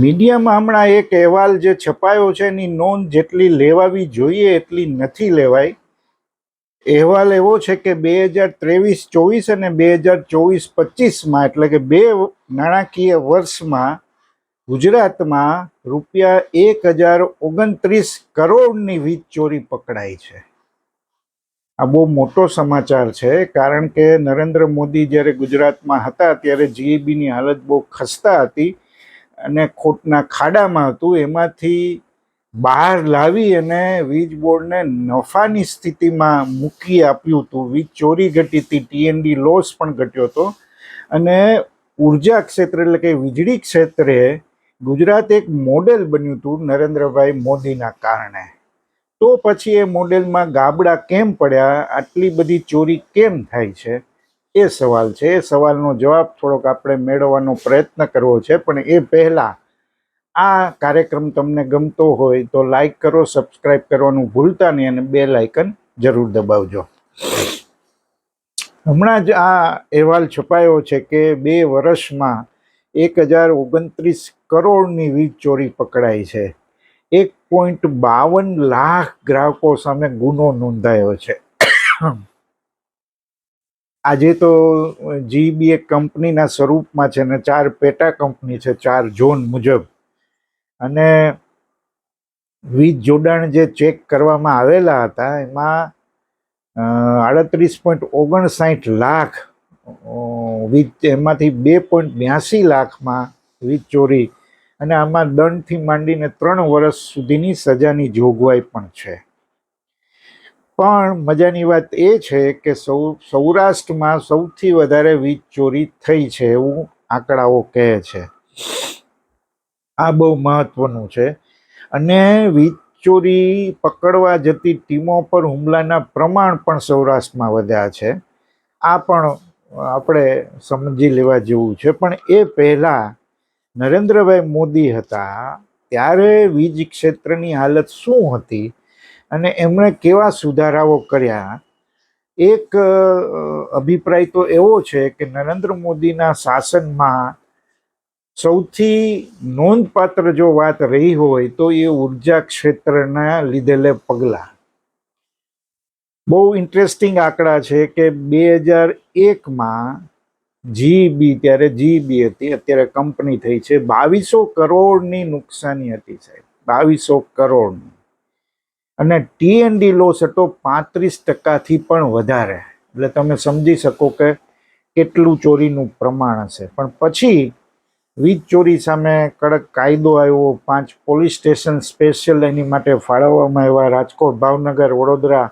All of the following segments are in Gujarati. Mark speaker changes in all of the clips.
Speaker 1: મીડિયામાં હમણાં એક અહેવાલ જે છપાયો છે, એની નોંધ જેટલી લેવાવી જોઈએ એટલી નથી લેવાય અહેવાલ એવો છે કે બે હજાર ત્રેવીસ ચોવીસ અને બે હજાર ચોવીસ પચીસમાં, એટલે કે બે નાણાકીય વર્ષમાં, ગુજરાતમાં રૂપિયા એક હજાર ઓગણત્રીસ કરોડની વીજ ચોરી પકડાઈ છે. આ બહુ મોટો સમાચાર છે, કારણ કે નરેન્દ્ર મોદી જ્યારે ગુજરાતમાં હતા, ત્યારે જીઈબીની હાલત બહુ ખસ્તા હતી. અને ખોટના ખાડામાં હતું, એમાંથી બહાર લાવી અને વીજ બોર્ડને નફાની સ્થિતિમાં મૂકી આપ્યું હતું. વીજ ચોરી ઘટી હતી ટીએનડી લોસ પણ ઘટ્યો હતો. અને ઊર્જા ક્ષેત્ર એટલે કે વીજળી ક્ષેત્રે ગુજરાત એક મોડેલ બન્યું હતું નરેન્દ્રભાઈ મોદીના કારણે. તો પછી એ મોડેલમાં ગાબડા કેમ પડ્યા? આટલી બધી ચોરી કેમ થાય છે? એ સવાલ છે. એ સવાલનો જવાબ થોડોક આપણે મેળવવાનો પ્રયત્ન કરવો છે. પણ એ પહેલાં આ કાર્યક્રમ તમને ગમતો હોય તો લાઈક કરો સબસ્ક્રાઈબ કરવાનું ભૂલતા નહીં અને બે લાઇકન જરૂર દબાવજો. હમણાં જ આ અહેવાલ છપાયો છે કે બે વર્ષમાં એક હજાર ઓગણત્રીસ કરોડની વીજ ચોરી પકડાઈ છે. એક પોઈન્ટ બાવન લાખ ગ્રાહકો સામે ગુનો નોંધાયો છે. આજે તો જીબી એક કંપનીના સ્વરૂપમાં છે ને ચાર પેટા કંપની છે, ચાર ઝોન મુજબ. અને વીજ જોડાણ જે ચેક કરવામાં આવેલા હતા, એમાં આડત્રીસ પોઈન્ટ ઓગણસાઠ લાખ વીજ, એમાંથી બે પોઈન્ટ બ્યાસી લાખમાં વીજ ચોરી. અને આમાં દંડથી માંડીને ત્રણ વર્ષ સુધીની સજાની જોગવાઈ પણ છે. પણ મજાની વાત એ છે કે સૌ, સૌરાષ્ટ્રમાં સૌથી વધારે વીજ ચોરી થઈ છે એવું આંકડાઓ કહે છે. આ બહુ મહત્વનું છે. અને વીજ ચોરી પકડવા જતી ટીમો પર હુમલાના પ્રમાણ પણ સૌરાષ્ટ્રમાં વધ્યા છે. આ પણ આપણે સમજી લેવા જેવું છે. પણ એ પહેલાં નરેન્દ્રભાઈ મોદી હતા ત્યારે વીજ ક્ષેત્રની હાલત શું હતી? અને એમણે કેવા સુધારાઓ કર્યા, એક અભિપ્રાય તો એવો છે કે નરેન્દ્ર મોદીના શાસનમાં સૌથી નોંધપાત્ર જો વાત રહી હોય તો એ ઊર્જા ક્ષેત્રના લીધેલે પગલાં. બહુ ઇન્ટરેસ્ટિંગ આંકડા છે કે બે હજાર એકમાં જીબી ત્યારે જીબી હતી, અત્યારે કંપની થઈ છે, બાવીસો કરોડની નુકસાની હતી સાહેબ, બાવીસો કરોડની. અને ટીએનડી લોસ હતો પાંત્રીસ ટકાથી પણ વધારે. એટલે તમે સમજી શકો કે કેટલું ચોરીનું પ્રમાણ હશે. પણ પછી વીજ ચોરી સામે કડક કાયદો આવ્યો. પાંચ પોલીસ સ્ટેશન સ્પેશિયલ એની માટે ફાળવવામાં આવ્યા. રાજકોટ, ભાવનગર, વડોદરા,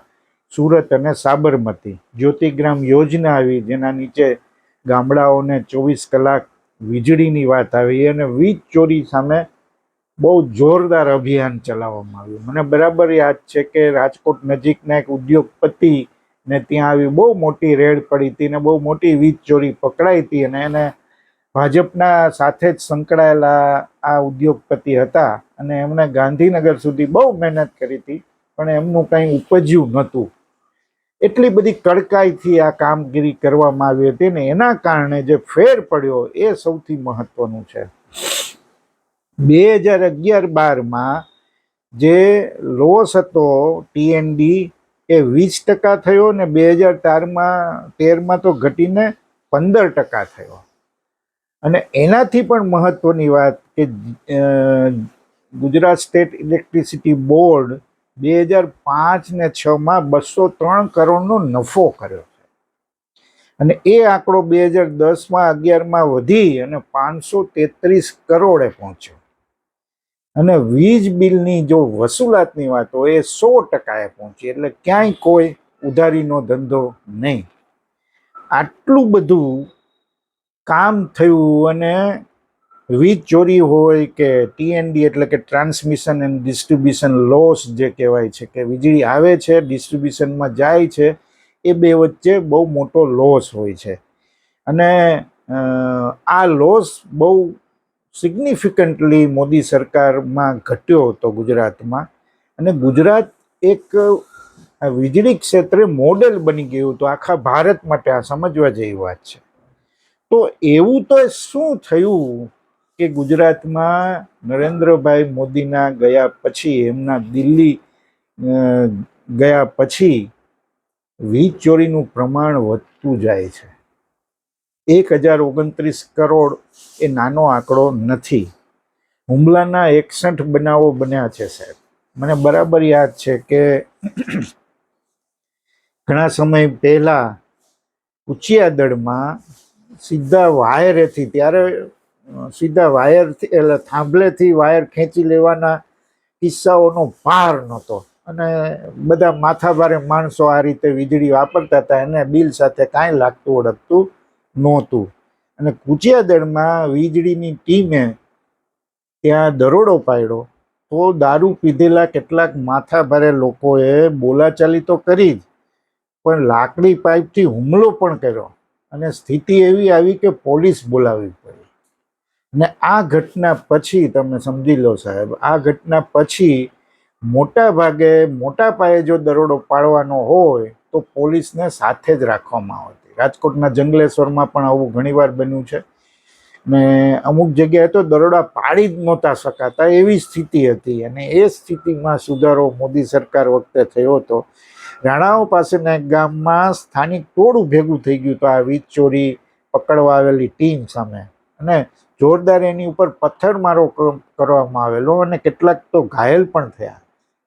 Speaker 1: સુરત અને સાબરમતી. જ્યોતિગ્રામ યોજના આવી જેના નીચે ગામડાઓને ચોવીસ કલાક વીજળીની વાત આવી. અને વીજ ચોરી સામે બહુ જોરદાર અભિયાન ચલાવવામાં આવ્યું. મને બરાબર યાદ છે કે રાજકોટ નજીકના એક ઉદ્યોગપતિ ને ત્યાં આવી બહુ મોટી રેડ પડી હતી ને બહુ મોટી વીજ ચોરી પકડાઈ હતી અને એને ભાજપના સાથે જ સંકળાયેલા આ ઉદ્યોગપતિ હતા અને એમણે ગાંધીનગર સુધી બહુ મહેનત કરી હતી, પણ એમનું કંઈ ઉપજ્યું નહોતું. એટલી બધી કડકાઈથી આ કામગીરી કરવામાં આવી હતી ને એના કારણે જે ફેર પડ્યો એ સૌથી મહત્વનું છે. બે હજાર અગિયાર બારમાં જે લોસ હતો ટીએનડી એ વીસ ટકા થયો ને બે હજાર ચારમાં, તેરમાં તો ઘટીને પંદર ટકા થયો. અને એનાથી પણ મહત્વની વાત કે ગુજરાત સ્ટેટ ઇલેક્ટ્રિસિટી બોર્ડ બે હજાર પાંચ ને છમાં બસો ત્રણ કરોડનો નફો કર્યો અને એ આંકડો બે હજાર દસમાં અગિયારમાં વધી અને પાંચસો તેત્રીસ કરોડે પહોંચ્યો. અને વીજ બિલની જો વસૂલાતની વાત હોય, એ સો ટકાએ પહોંચી. એટલે ક્યાંય કોઈ ઉધારીનો ધંધો નહીં. આટલું બધું કામ થયું અને વીજ ચોરી હોય કે ટીએનડી એટલે કે ટ્રાન્સમિશન એન્ડ ડિસ્ટ્રીબ્યુશન લોસ જે કહેવાય છે, કે વીજળી આવે છે, ડિસ્ટ્રીબ્યુશનમાં જાય છે, એ બે વચ્ચે બહુ મોટો લોસ હોય છે. અને આ લોસ બહુ સિગ્નિફિકન્ટલી મોદી સરકારમાં ઘટ્યો હતો ગુજરાતમાં. અને ગુજરાત એક વીજળી ક્ષેત્રે મોડેલ બની ગયું હતું. આખા ભારત માટે આ સમજવા જેવી વાત છે. તો એવું તો શું થયું કે ગુજરાતમાં નરેન્દ્રભાઈ મોદીના ગયા પછી, એમના દિલ્હી ગયા પછી વીજ ચોરીનું પ્રમાણ વધતું જાય છે? એક હજાર ઓગણત્રીસ કરોડ એ નાનો આંકડો નથી. હુમલાના એકસઠ બનાવો બન્યા છે સાહેબ. મને બરાબર યાદ છે કે ઘણા સમય પહેલા ઉચિયાદળમાં સીધા વાયરેથી, ત્યારે સીધા વાયરથી, એટલે થાંભલેથી વાયર ખેંચી લેવાના કિસ્સાઓનો પાર નહોતો. અને બધા માથાભારે માણસો આ રીતે વીજળી વાપરતા હતા, એને બિલ સાથે કાંઈ લાગતું ઓળખતું નહોતું. અને કુચિયાદળમાં વીજળીની ટીમે ત્યાં દરોડો પાડ્યો તો દારૂ પીધેલા કેટલાક માથાભારે લોકોએ બોલાચાલી તો કરી જ, પણ લાકડી પાઇપથી હુમલો પણ કર્યો અને સ્થિતિ એવી આવી કે પોલીસ બોલાવવી પડી. અને આ ઘટના પછી, તમે સમજી લો સાહેબ, આ ઘટના પછી મોટા ભાગે મોટા પાયે જો દરોડો પાડવાનો હોય તો પોલીસને સાથે જ રાખવામાં આવતી. રાજકોટના જંગલેશ્વરમાં પણ આવું ઘણીવાર બન્યું છે. ને અમુક જગ્યાએ તો દરોડા પાડી જ નહોતા શકાતા એવી સ્થિતિ હતી અને એ સ્થિતિમાં સુધારો મોદી સરકાર વખતે થયો હતો. રાણાઓ પાસેના ગામમાં સ્થાનિક ટોળું ભેગું થઈ ગયું હતું આ વીજ ચોરી પકડવા આવેલી ટીમ સામે. અને જોરદાર એની ઉપર પથ્થરમારો કરવામાં આવેલો અને કેટલાક તો ઘાયલ પણ થયા.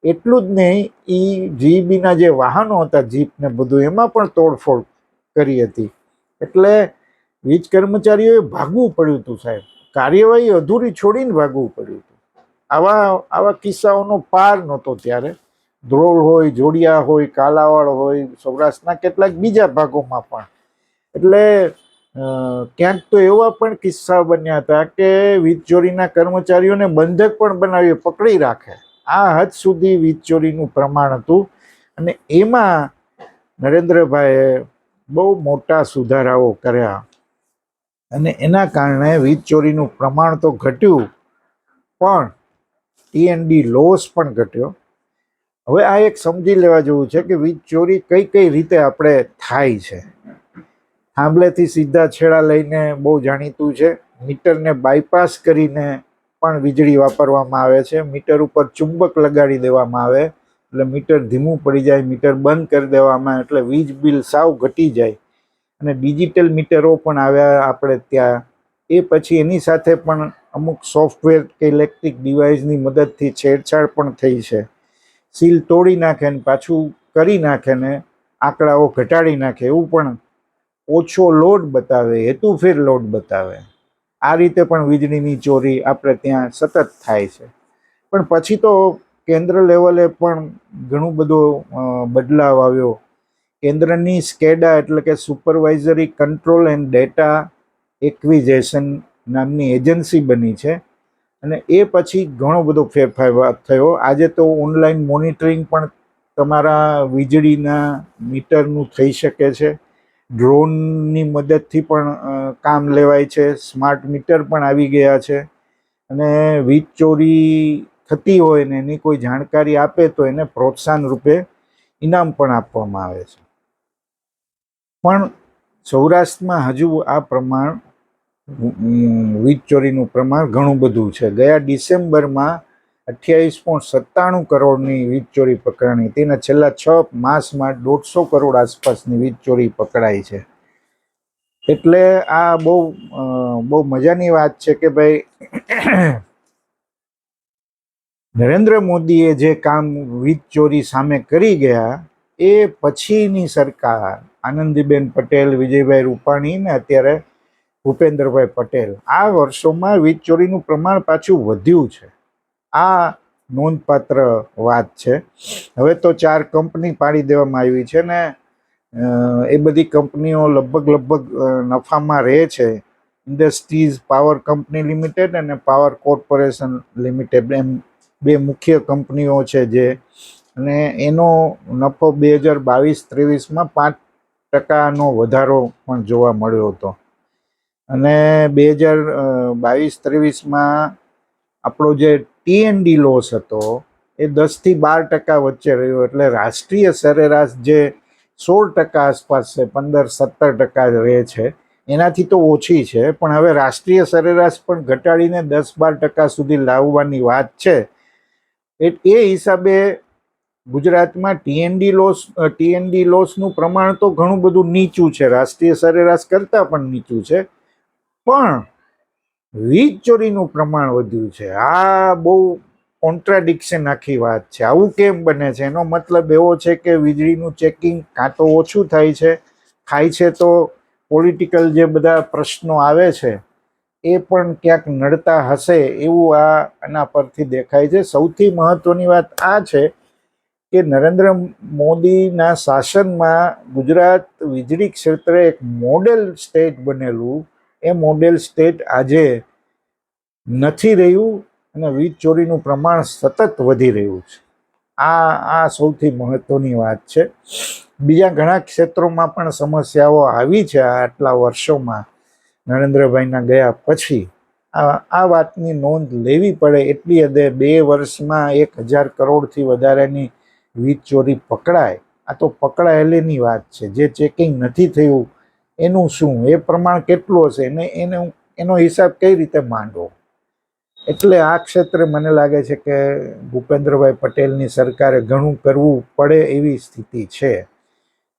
Speaker 1: એટલું જ નહીં એ જીબીના જે વાહનો હતા, જીપ ને બધું, એમાં પણ તોડફોડ કરી હતી. એટલે વીજ કર્મચારીઓએ ભાગવું પડ્યું હતું સાહેબ. કાર્યવાહી અધૂરી છોડીને ભાગવું પડ્યું હતું. આવા આવા કિસ્સાઓનો પાર નહોતો ત્યારે. ધ્રોળ હોય, જોડિયા હોય, કાલાવાડ હોય, સૌરાષ્ટ્રના કેટલાક બીજા ભાગોમાં પણ. એટલે ક્યાંક તો એવા પણ કિસ્સા બન્યા હતા કે વીજ ચોરીના કર્મચારીઓને બંધક પણ બનાવી પકડી રાખે. આ હદ સુધી વીજ ચોરીનું પ્રમાણ હતું. અને એમાં નરેન્દ્રભાઈએ બહુ મોટા સુધારાઓ કર્યા. અને એના કારણે વીજ ચોરીનું પ્રમાણ તો ઘટ્યું, પણ ટીએનડી લોસ પણ ઘટ્યો. હવે આ એક સમજી લેવા જેવું છે કે વીજ ચોરી કઈ કઈ રીતે આપણે થાય છે. થાંભલેથી સીધા છેડા લઈને બહુ જાણીતું છે. મીટરને બાયપાસ કરીને પણ વીજળી વાપરવામાં આવે છે. મીટર ઉપર ચુંબક લગાડી દેવામાં આવે. એટલે મીટર ધીમું પડી જાય, મીટર બંધ કરી દેવામાં, એટલે વીજ બિલ સાવ ઘટી જાય. અને ડિજિટલ મીટરો પણ આવ્યા આપણે ત્યાં. એ પછી એની સાથે પણ અમુક સોફ્ટવેર કે ઇલેક્ટ્રિક ડિવાઇસની મદદથી છેડછાડ પણ થઈ છે. સીલ તોડી નાખે ને પાછું કરી નાખે ને આંકડાઓ ઘટાડી નાખે, એવું પણ ઓછો લોડ બતાવે હેતુફેર લોડ બતાવે. આ રીતે પણ વીજળીની ચોરી આપણે ત્યાં સતત થાય છે. પણ પછી તો કેન્દ્ર લેવલે પણ ઘણું બધો બદલાવ આવ્યો. કેન્દ્રની સ્કેડા એટલે કે supervisory control and data acquisition નામની એજન્સી બની છે. અને એ પછી ઘણો બધો ફેરફાર થયો. આજે તો ઓનલાઈન મોનિટરિંગ પણ તમારા વીજળીના મીટરનું થઈ શકે છે. ડ્રોનની મદદથી પણ કામ લેવાય છે. સ્માર્ટ મીટર પણ આવી ગયા છે. અને વીજ ચોરી થતી હોય ને એની કોઈ જાણકારી આપે તો એને પ્રોત્સાહન રૂપે ઇનામ પણ આપવામાં આવે છે. પણ સૌરાષ્ટ્રમાં હજુ આ પ્રમાણ વીજ ચોરીનું પ્રમાણ ઘણું બધું છે. ગયા ડિસેમ્બરમાં અઠ્યાવીસ પોઈન્ટ સત્તાણું કરોડની વીજ ચોરી પકડાણી હતી અને છેલ્લા છ માસમાં દોઢસો કરોડ આસપાસની વીજ ચોરી પકડાઈ છે. એટલે આ બહુ બહુ મજાની વાત છે કે ભાઈ નરેન્દ્ર મોદીએ જે કામ વીજ ચોરી સામે કરી ગયા, એ પછીની સરકાર, આનંદીબેન પટેલ, વિજયભાઈ રૂપાણી ને અત્યારે ભૂપેન્દ્રભાઈ પટેલ, આ વર્ષોમાં વીજ ચોરીનું પ્રમાણ પાછું વધ્યું છે. આ નોંધપાત્ર વાત છે. હવે તો ચાર કંપની પાડી દેવામાં આવી છે ને એ બધી કંપનીઓ લગભગ લગભગ નફામાં રહે છે. ઇન્ડસ્ટ્રીઝ, પાવર કંપની લિમિટેડ અને પાવર કોર્પોરેશન લિમિટેડ, એમ બે મુખ્ય કંપનીઓ છે જે. અને એનો નફો બે હજાર બાવીસ ત્રેવીસમાં પાંચ ટકાનો વધારો પણ જોવા મળ્યો હતો. અને બે હજાર બાવીસ ત્રેવીસમાં આપણો જે ટીએનડી લોસ હતો એ દસથી બાર ટકા વચ્ચે રહ્યો એટલે રાષ્ટ્રીય સરેરાશ જે સોળ ટકા આસપાસ છે, પંદર સત્તર ટકા રહે છે. એનાથી તો ઓછી છે, પણ હવે રાષ્ટ્રીય સરેરાશ પણ ઘટાડીને દસ બાર ટકા સુધી લાવવાની વાત છે. એ હિસાબે ગુજરાતમાં ટીએનડી લોસ ટીએનડી લોસનું પ્રમાણ તો ઘણું બધું નીચું છે. રાષ્ટ્રીય સરેરાશ કરતાં પણ નીચું છે. પણ વીજ ચોરીનું પ્રમાણ વધ્યું છે. આ બહુ કોન્ટ્રાડિક્શન આખી વાત છે. આવું કેમ બને છે? એનો મતલબ એવો છે કે વીજળીનું ચેકિંગ કાં તો ઓછું થાય છે. થાય છે તો પોલિટિકલ જે બધા પ્રશ્નો આવે છે એ પણ ક્યાંક નડતા હશે એવું આ આના પરથી દેખાય છે. સૌથી મહત્વની વાત આ છે કે નરેન્દ્ર મોદીના શાસનમાં ગુજરાત વીજળી ક્ષેત્રે એક મોડેલ સ્ટેટ બનેલું. એ મોડેલ સ્ટેટ આજે નથી રહ્યું અને વીજ ચોરીનું પ્રમાણ સતત વધી રહ્યું છે. આ આ સૌથી મહત્વની વાત છે. બીજા ઘણા ક્ષેત્રોમાં પણ સમસ્યાઓ આવી છે આટલા વર્ષોમાં. નરેન્દ્રભાઈના ગયા પછી આ વાતની નોંધ લેવી પડે એટલી હદે બે વર્ષમાં એક હજાર કરોડથી વધારેની વીજ ચોરી પકડાય. આ તો પકડાયેલીની વાત છે. જે ચેકિંગ નથી થયું, એનું શું? એ પ્રમાણ કેટલું હશે? એને એને એનો હિસાબ કઈ રીતે માંડવો? એટલે આ ક્ષેત્રે મને લાગે છે કે ભૂપેન્દ્રભાઈ પટેલની સરકારે ઘણું કરવું પડે એવી સ્થિતિ છે.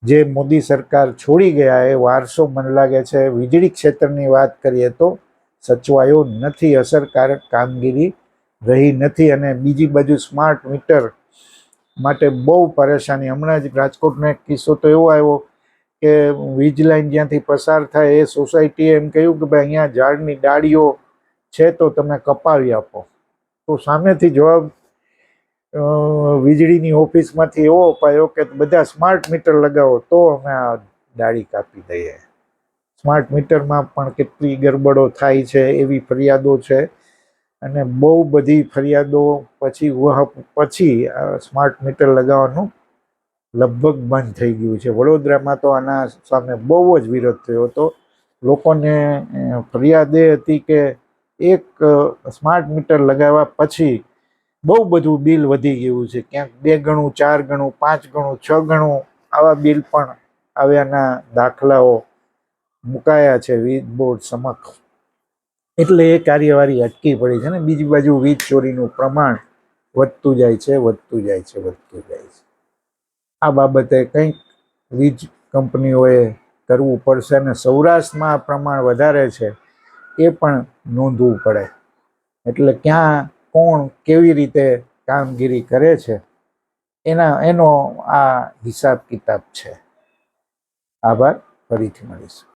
Speaker 1: જે મોદી સરકાર છોડી ગયા એ વારસો મને લાગે છે, વીજળી ક્ષેત્રની વાત કરીએ તો સચવાયો નથી, અસરકારક કામગીરી રહી નથી અને બીજી બાજુ સ્માર્ટ મીટર માટે બહુ પરેશાની. હમણાં જ રાજકોટનો એક કિસ્સો તો એવો આવ્યો કે વીજ લાઈન જ્યાંથી પસાર થાય એ સોસાયટીએ એમ કહ્યું કે ભાઈ અહીંયા ઝાડની ડાળીઓ છે તો તમે કપાવી આપો. તો સામેથી જવાબ વીજળીની ઓફિસમાંથી એવો અપાયો કે બધા સ્માર્ટ મીટર લગાવો, તો અમે આ ડાળી કાપી દઈએ. સ્માર્ટ મીટરમાં પણ કેટલી ગરબડો થાય છે, એવી ફરિયાદો છે. અને બહુ બધી ફરિયાદો પછી પછી સ્માર્ટ મીટર લગાવવાનું લગભગ બંધ થઈ ગયું છે. વડોદરામાં તો આના સામે બહુ જ વિરોધ થયો હતો. લોકોને ફરિયાદ એ હતી કે એક સ્માર્ટ મીટર લગાવ્યા પછી બહુ બધું બિલ વધી ગયું છે. ક્યાંક બે ગણું, ચાર ગણું, પાંચ ગણું, છ ગણું આવા બિલ પણ આવ્યાના દાખલાઓ મુકાયા છે વીજ બોર્ડ સમક્ષ. એટલે એ કાર્યવાહી અટકી પડી છે ને. બીજી બાજુ વીજ ચોરીનું પ્રમાણ વધતું જાય છે, વધતું જાય છે, વધતું જાય છે. આ બાબતે કંઈક વીજ કંપનીઓએ કરવું પડશે અને સૌરાષ્ટ્રમાં પ્રમાણ વધારે છે એ પણ નોંધવું પડે. એટલે ક્યાં કોણ કેવી રીતે કામગીરી કરે છે, એના, એનો આ હિસાબ કિતાબ છે. આભાર. ફરીથી મળીશું.